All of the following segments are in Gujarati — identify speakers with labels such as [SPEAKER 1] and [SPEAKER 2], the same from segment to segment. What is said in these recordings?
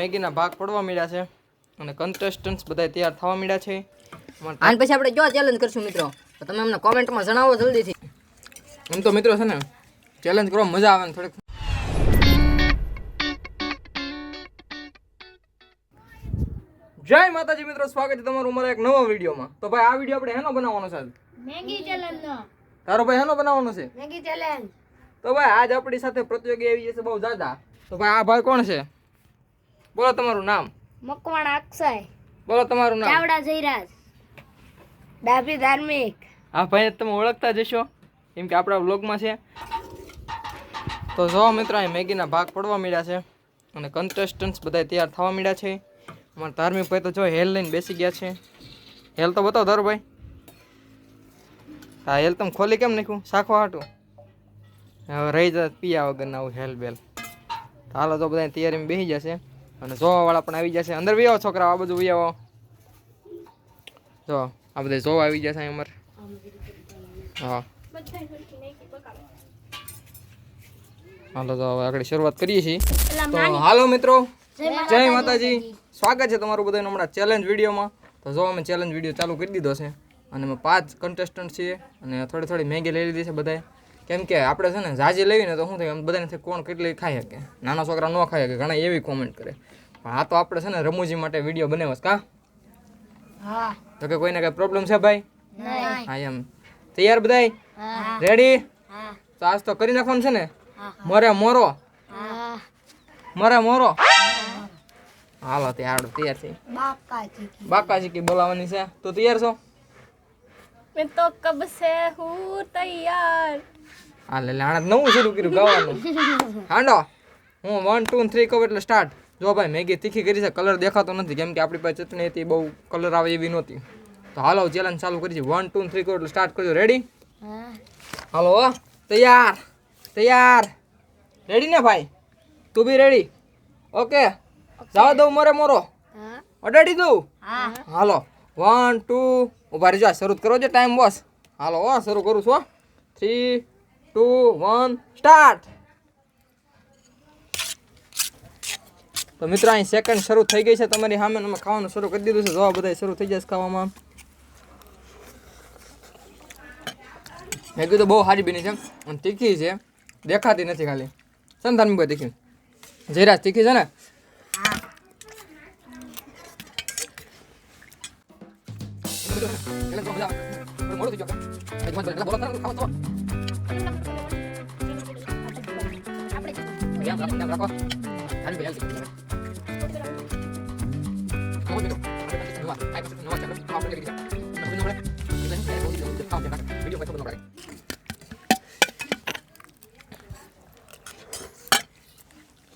[SPEAKER 1] મેગીના ભાગ પડવા મળ્યા છે અને કન્ટેસ્ટન્ટ્સ બધા તૈયાર થવા મળ્યા છે.
[SPEAKER 2] અને પછી આપણે જો ચેલેન્જ કરશું મિત્રો. તો તમે અમને કોમેન્ટમાં જણાવો જલ્દીથી.
[SPEAKER 1] એમ તો મિત્રો છે ને ચેલેન્જ કરવા મજા આવે ને થોડીક. જય માતાજી મિત્રો સ્વાગત છે તમારું મારા એક નવા વિડીયોમાં. તો ભાઈ આ વીડિયો આપણે હેનો બનાવવાનો છે
[SPEAKER 3] મેગી ચેલેન્જ નો.
[SPEAKER 1] તારો ભાઈ હેનો બનાવવાનો છે?
[SPEAKER 3] મેગી ચેલેન્જ
[SPEAKER 1] તો ભાઈ આજ આપણી સાથે પ્રતિયોગી આવી જશે બહુ દાદા તો ભાઈ આ ભાઈ કોણ છે? બોલો તમારું નામ.
[SPEAKER 3] મકવાણા અક્ષય.
[SPEAKER 1] બોલો તમારું નામ.
[SPEAKER 3] ચાવડા જયરાજ. ડાભી ધાર્મિક.
[SPEAKER 1] હા ભાઈ તમે ઓળખતા જશો કેમ કે આપણા વ્લોગમાં છે. તો જો મિત્રો અહીં મેગીના ભાગ પડવા મળ્યા છે અને કન્ટેસ્ટન્ટ્સ બધા તૈયાર થવા મળ્યા છે. અમારા ધાર્મિક ભાઈ તો જો હેલ લઈને બેસી ગયા છે. હેલ તો બતાવો ધારો ભાઈ. હા હેલ તમે ખોલી કેમ નાખ્યું? સાખો હાટું. હવે રહી જાય પીયા વગરના આવું હેલ બેલ. હાલો તો બધા તૈયારીમાં બેસી જશે અને જોવાવાળા પણ આવી જશે. અંદર વિયાવો છોકરા આ બધું વિયાવો જો આ બધા જોવા આવી જશે અમારે. હા. હાલો તો હવે આગળ શરૂઆત કરીએ છીએ. તો હાલો મિત્રો. જય માતાજી. સ્વાગત છે તમારું બધાનું હમણાં ચેલેન્જ વિડીયોમાં તો જો અમે ચેલેન્જ વીડિયો ચાલુ કરી દીધો છે. અને અમે પાંચ કન્ટેસ્ટન્ટ છીએ અને થોડી થોડી મેગી લઈ લીધી છે બધાએ. કેમ કે આપણે છે ને ઝાઝી લેવી ને તો શું થાય બધાને કોણ કેટલી ખાઈ શકે? નાના છોકરા ન ખાઈ શકે ઘણા એવી કોમેન્ટ કરે. પણ આ તો આપણે છે ને રમૂજી માટે વીડિયો બનાવ્યો કા?
[SPEAKER 3] હા.
[SPEAKER 1] તો કે કોઈને કઈ પ્રોબ્લેમ છે ભાઈ? હા એમ. તૈયાર બધાય? રેડી તો આજ તો કરી નાખવાનું છે ને? મરે મોરો. મરે મોરો. હાલો તૈયાર તૈયાર
[SPEAKER 3] થઈ.
[SPEAKER 1] બાપાજી કી બોલાવાની છે. તો તૈયાર છો?
[SPEAKER 4] મેં તો કબ સે હું તૈયાર?
[SPEAKER 1] હાલ એટલે આણે નવું શરૂ કર્યું ગાવાનું. હાંડો. હું વન ટુ થ્રી કહું એટલે સ્ટાર્ટ જો ભાઈ મેગી તીખી કરી છે કલર દેખાતો નથી કેમ કે આપણી પાસે ચટણી હતી બહુ કલર આવે એવી નહોતી. તો હાલો ચેલેન્જ ચાલુ કરી છે. વન ટુ થ્રી કહું એટલે સ્ટાર્ટ કરજો. રેડી હાલો હો. તૈયાર. તૈયાર. રેડી ને ભાઈ? તું બી રેડી ઓકે જવા દઉં મરે મોરો. અડાડી દઉં?
[SPEAKER 3] હા.
[SPEAKER 1] હાલો. વન ટુ ઊભા રહેજો શરૂ કરો છો ટાઈમ બસ હાલો હો શરૂ કરું છું થ્રી ટુ વન સ્ટાર્ટ તો મિત્રો, અહીં સેકન્ડ શરૂ થઈ ગઈ છે. તમારી સામે અમે ખાવાનું શરૂ કરી દીધું છે. જોવા બધા શરૂ થઈ જશે ખાવામાં. મેં કીધું બહુ સારી બની છે અને તીખી છે. દેખાતી નથી ખાલી. સંતાન ભાઈ તીખી? જયરાજ, તીખી છે ને?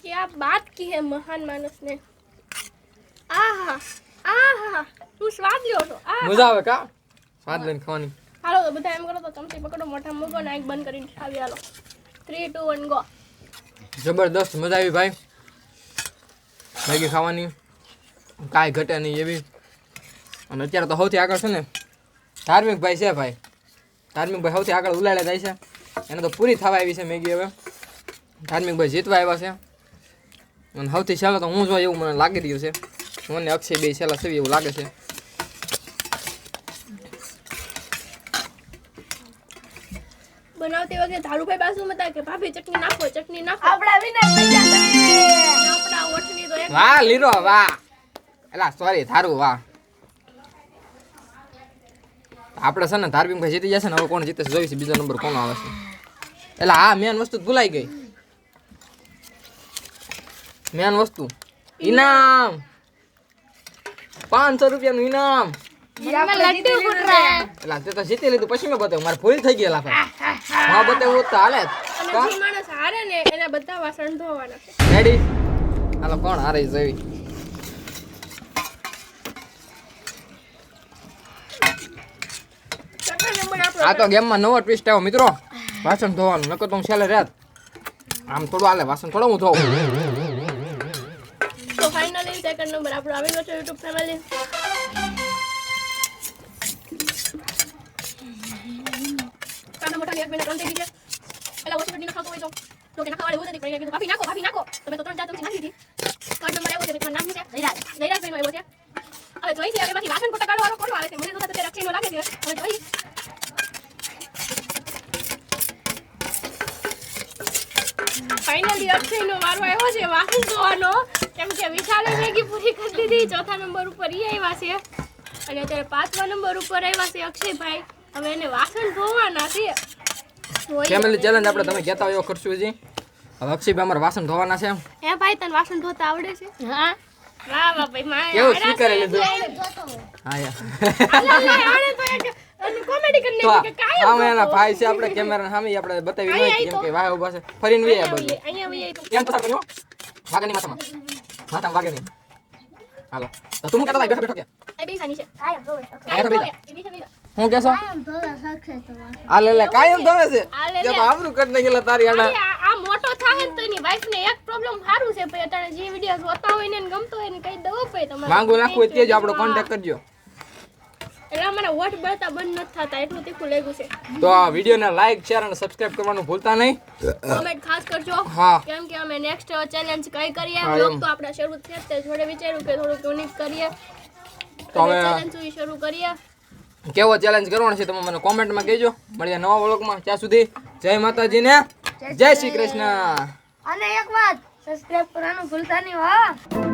[SPEAKER 4] क्या बात की है महान मानस ने आहा आहा તું સ્વાદ લ્યો છો આ
[SPEAKER 1] મજા આવે કા સ્વાદ લઈને ખાવાની
[SPEAKER 4] હાલો તો બધા એમ કરો તો ચમચી પકડો મોઢા મૂકો ને આંખ બંધ કરીને ખાવી હાલો થ્રી ટુ વન ગો
[SPEAKER 1] જબરદસ્ત મજા આવી ભાઈ. મેગી ખાવાની. કાંઈ ઘટે નહીં એવી. અને અત્યારે તો સૌથી આગળ છે ને ધાર્મિક ભાઈ છે ભાઈ. ધાર્મિક ભાઈ સૌથી આગળ ઉલાડે જાય છે. એને તો પૂરી થવા આવી છે મેગી હવે. ધાર્મિક ભાઈ જીતવા આવ્યા છે. અને સૌથી છેલ્લા તો હું જો એવું મને લાગી રહ્યું છે. મને અક્ષય બે છેલ્લા સેવી એવું લાગે છે.
[SPEAKER 4] બનાવતી વખતે ધારુભાઈ બાજુ મતા કે ભાભી ચટણી નાખો ચટણી નાખો.
[SPEAKER 3] આપણા વિનર બન્યા તમે
[SPEAKER 4] આપણા ઓઠની તો એક
[SPEAKER 1] વાહ લીરો વાહ. એલા સોરી ધારુ વાહ. આપણે છે ને ધાર્મિક ભાઈ જીતી જશે ને હવે કોણ જીતે છે જોઈશું બીજો નંબર કોનો આવે છે. એટલે હા મેન વસ્તુ ભૂલાઈ ગઈ. મેન વસ્તુ. ઇનામ. પાંચસો રૂપિયાનું ઇનામ. તે તો જીતી લીધું પછી મેં બતાવ્યું મારે ભૂલ થઈ ગયેલા હા બતાવ્યું તો હાલે. જ.
[SPEAKER 4] અને જે માણસ હારે ને એના બધા વાસણ ધોવાના
[SPEAKER 1] રેડી હાલો કોણ હારે જોઈ
[SPEAKER 4] ચટણી નંબર આપણો
[SPEAKER 1] આ તો ગેમમાં નવો ટ્વિસ્ટ આવ્યો મિત્રો. વાસણ ધોવાનું નકર તો હું છેલ્લે રાત. આમ થોડું હાલે વાસણ થોડું હું ધોવું
[SPEAKER 4] તો ફાઇનલી સેકન્ડ નંબર આપણો આવી ગયો છે યુટ્યુબ ફેમિલી એક ત્રણ થઈ ગઈ છે પેલા ઓછી ખાતો હોય તો તો કે ના ખાવાળી હોય તો કઈ કીધું ભાભી નાખો ભાભી નાખો તમે તો ત્રણ ચાર ચમચી નાખી દીધી કાર્ડ નંબર આવ્યો છે મિત્રો નામ શું છે જયરાજ જયરાજભાઈનો આવ્યો છે હવે જોઈ છે બાકી વાસણ પોતા કાઢવાનો કોણ આવે છે મને તો અત્યારે રક્ષીનો લાગે છે હવે જોઈ ફાઇનલી અક્ષયનો વારો આવ્યો છે વાસણ ધોવાનો કેમ કે વિશાલે મેગી પૂરી કરી દીધી ચોથા નંબર ઉપર ઈ આવ્યા છે અને અત્યારે પાંચમા નંબર ઉપર આવ્યા છે અક્ષયભાઈ હવે એને વાસણ ધોવાના છે
[SPEAKER 1] ફેમિલી ચેલેન્જ આપણે તમે કહેતા હોય એવો કરશું હજી. હવે અક્ષયભાઈ અમારે વાસણ ધોવાના છે.
[SPEAKER 4] એ ભાઈ તને વાસણ ધોતા આવડે છે? હા. વાહ વાહ ભાઈ માં
[SPEAKER 1] કેવું સ્વીકારી લીધું? હા યાર
[SPEAKER 4] કોમેડી કરી નાખી કે
[SPEAKER 1] એના ભાઈ છે આપણે કેમેરા સામે આપણે બતાવી કેમ. કે વાહ ઊભા છે. ફરીને વી આ બાજુ
[SPEAKER 4] અહીંયા વહી આવી.
[SPEAKER 1] કેમ પસાર કર્યો? વાગે નહીં માથામાં. માથામાં વાગે નહીં હાલો. તો તું હું બેઠો બેઠો કે?
[SPEAKER 4] આ બેસાની છે.
[SPEAKER 3] કાયમ ધોવે.
[SPEAKER 1] કાયમ હું
[SPEAKER 3] કેસો.
[SPEAKER 1] આ લે લે કાયમ ધોવે છે?
[SPEAKER 4] લે
[SPEAKER 1] તો આબરૂ કરી નાખેલા તારી આડા
[SPEAKER 4] આ મોટો થાહે તો એની વાઈફ ને એક પ્રોબ્લેમ સારું છે ભાઈ. અટાણે જે વિડિયો જોતા હોય ને ગમતો હોય ને કહી દઉં ભાઈ તમારે.
[SPEAKER 1] માંગુ નાખવું તે જ આપણો કોન્ટેક્ટ કરજો.
[SPEAKER 4] એટલે મને વોટ બળતા બંધ નથી થતા એટલું તીખું લાગ્યું છે.
[SPEAKER 1] તો આ વિડીયોને લાઈક શેર અને સબસ્ક્રાઇબ કરવાનું ભૂલતા નહીં.
[SPEAKER 4] કમેન્ટ ખાસ કરજો.
[SPEAKER 1] હા.
[SPEAKER 4] કેમ કે અમે નેક્સ્ટ ચેલેન્જ કઈ કરીએ?
[SPEAKER 1] બ્લોગ
[SPEAKER 4] તો આપણા શરૂ થશે જ તે જોડે વિચાર્યું કે થોડુંક યુનિક કરીએ.
[SPEAKER 1] તો હવે
[SPEAKER 4] ચેલેન્જ શરૂ કરીએ.
[SPEAKER 1] કેવો ચેલેન્જ કરવાનો છે તમે મને કોમેન્ટમાં કહેજો. મળીએ નવા વ્લોગમાં ત્યાં સુધી જય માતાજીને. જય શ્રી કૃષ્ણ.
[SPEAKER 3] અને એક વાત સબસ્ક્રાઇબ કરવાનું ભૂલતા નહીં હો.